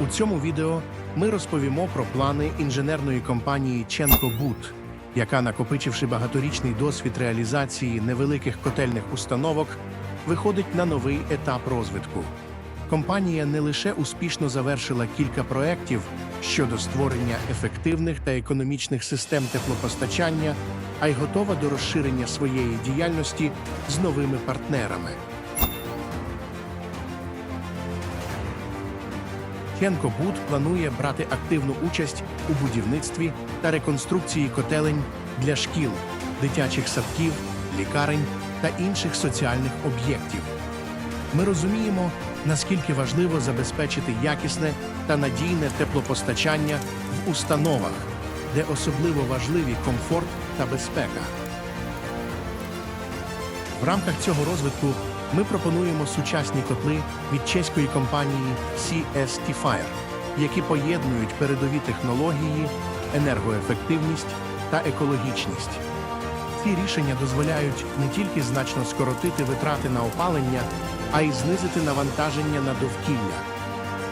У цьому відео ми розповімо про плани інженерної компанії Ченко Бут, яка, накопичивши багаторічний досвід реалізації невеликих котельних установок, виходить на новий етап розвитку. Компанія не лише успішно завершила кілька проєктів щодо створення ефективних та економічних систем теплопостачання, а й готова до розширення своєї діяльності з новими партнерами. Ченко Буд планує брати активну участь у будівництві та реконструкції котелень для шкіл, дитячих садків, лікарень та інших соціальних об'єктів. Ми розуміємо, наскільки важливо забезпечити якісне та надійне теплопостачання в установах, де особливо важливі комфорт та безпека. В рамках цього розвитку ми пропонуємо сучасні котли від чеської компанії CST Fire, які поєднують передові технології, енергоефективність та екологічність. Ці рішення дозволяють не тільки значно скоротити витрати на опалення, а й знизити навантаження на довкілля.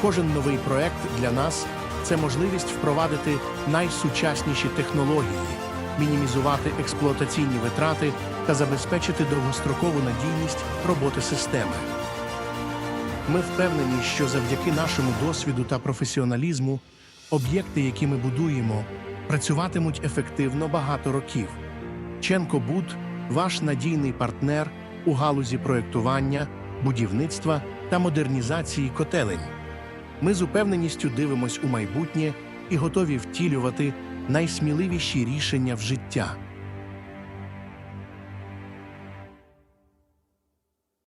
Кожен новий проект для нас це можливість впровадити найсучасніші технології, мінімізувати експлуатаційні витрати та забезпечити довгострокову надійність роботи системи. Ми впевнені, що завдяки нашому досвіду та професіоналізму об'єкти, які ми будуємо, працюватимуть ефективно багато років. Ченко Буд ваш надійний партнер у галузі проєктування, будівництва та модернізації котелень. Ми з упевненістю дивимось у майбутнє і готові втілювати найсміливіші рішення в життя.